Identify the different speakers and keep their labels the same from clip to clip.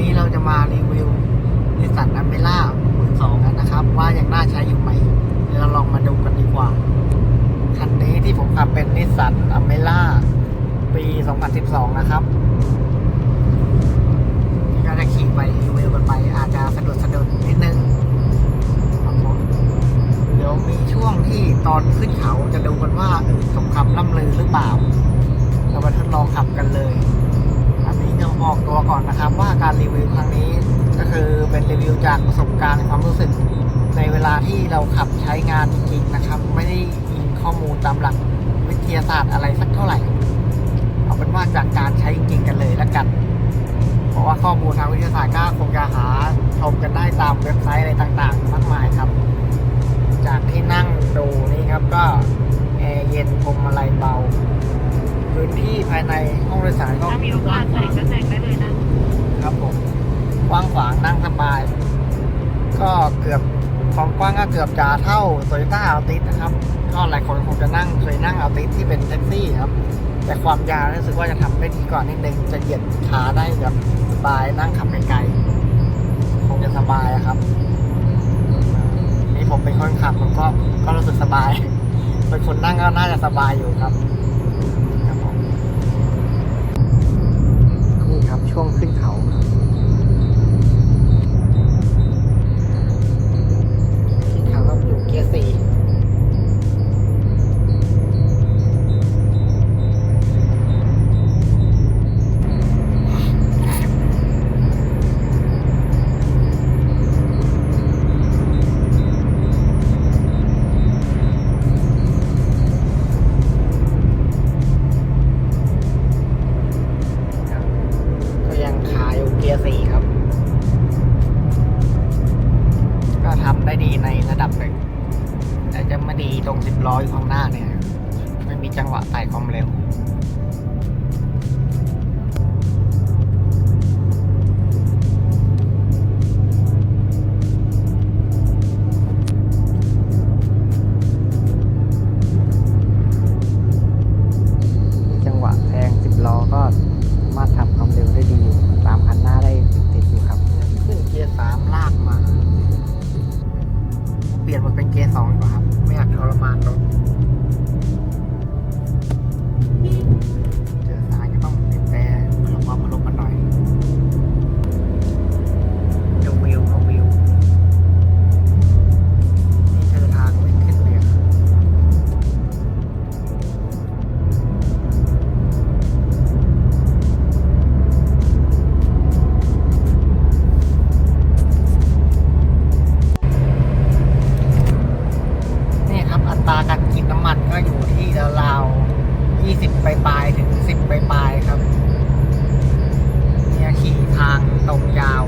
Speaker 1: นี้เราจะมารีวิวนิสสันอเมร่ามือสองกันนะครับ ว่ายังน่าใช้อยู่ไหมเราลองมาดูกันดีกว่า คันนี้ที่ผมขับเป็นนิสสันอเมร่าปี 2012 นะครับนี่ก็จะขี่ไปรีวิวกันไป อาจจะสะดุดสะดุดนิดนึงครับผมเดี๋ยวมีช่วงที่ตอนขึ้นเขาจะดูกันว่าสมคำล่ำลือหรือเปล่า เรามาทดลองขับกันเลย ออกตัวก่อนนะครับ ว่าการรีวิวครั้งนี้ก็คือเป็นรีวิวจากประสบการณ์ความรู้สึกในเวลาที่เราขับใช้งานจริงๆนะครับ ไม่ได้อิงข้อมูลตามหลักวิทยาศาสตร์อะไรสักเท่าไหร่ เอาเป็นว่าจากการใช้จริงกันเลยละกัน เพราะว่าข้อมูลทางวิทยาศาสตร์ก็คงจะหาชมกันได้ตามเว็บไซต์อะไรต่างๆ มากมายครับ จากที่นั่งดูนี่ครับก็แอร์เย็นพรมอะไรเบา ที่ภายในห้องโดยสารก็
Speaker 2: ถ้ามีโอกาสใส่ก็ใส่ได้เลยนะ
Speaker 1: ครับผมกว้างขวางนั่งสบาย ก็เกือบความกว้างก็เกือบจะเท่าโตโยต้าอัลติสนะครับ ก็หลายคนคงจะนั่งเคยนั่งอัลติสที่เป็นแท็กซี่ครับแต่ความยาวรู้สึกว่าจะทำได้ดีกว่านิดนึงจะเหยียดขาได้แบบสบายนั่งขับไกลๆคงจะสบายครับ นี่ผมเป็นคนขับผมก็ก็รู้สึกสบายเป็นคนนั่งก็น่าจะสบายอยู่ครับ ในระดับหนึ่ง แต่จะไม่ดีตรงสิบล้ออยู่ข้างหน้าเนี่ย ไม่มีจังหวะไต่ความเร็ว ตราการกินน้ำมันก็อยู่ที่ราวๆ20ปปลายถึง 10ปปลายครับ เนี่ยขี่ทางตรงยาว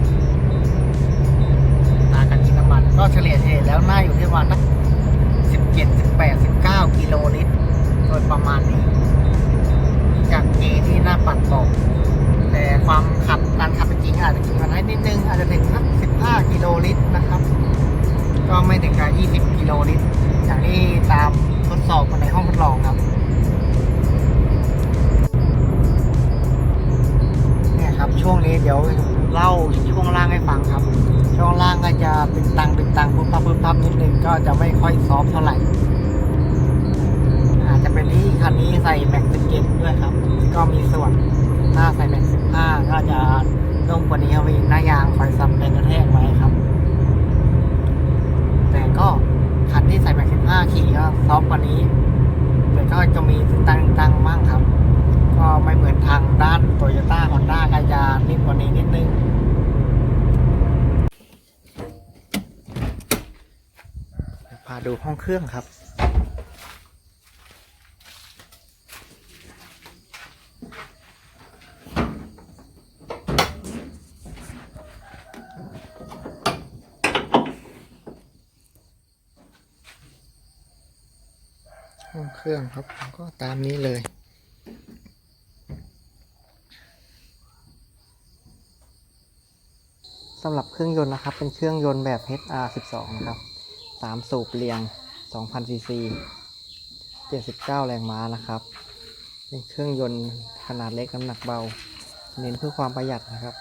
Speaker 1: ตราการกินน้ำมัน ก็เฉลี่ยเฉลี่ยแล้วน่าอยู่ที่ประมาณสัก17 18 19 กิโลลิตรโดยประมาณนี้ 20 กิโลลิตรอย่างที่ตามทดสอบกันในห้องทดลองครับเนี่ยครับช่วงนี้เดี๋ยวเล่าช่วงล่างให้ฟังครับ ช่วงล่างก็จะตึงตังตึงตังปุ๊บปั๊บปุ๊บปั๊บนิดนึงก็จะไม่ค่อยซอฟเท่าไหร่ อาจจะเป็นที่คันนี้ใส่แม็กซ์เกตด้วยครับ ก็มีส่วนถ้าใส่แม็กซ์15ก็จะนุ่มกว่านี้ครับมีหน้ายางคอยซัมแรงกระแทกไว้ครับ แต่ก็คัน ที่ใส่แม็ก15ขี่ก็ซอฟกว่านี้ แต่ก็จะมีตังตึงตังมั่งครับ ก็ไม่เหมือนทางด้านโตโยต้าฮอนด้าก็จะนิ่มกว่านี้นิดนึงพาดูห้องเครื่องครับ เครื่องครับก็ตามนี้เลยสำหรับเครื่องยนต์นะครับ เป็นเครื่องยนต์แบบ HR12 นะครับ 3 สูบเรียง 2,000ซีซี79 แรงม้านะครับ เป็นเครื่องยนต์ขนาดเล็กน้ำหนักเบา เน้นเพื่อความประหยัดนะครับ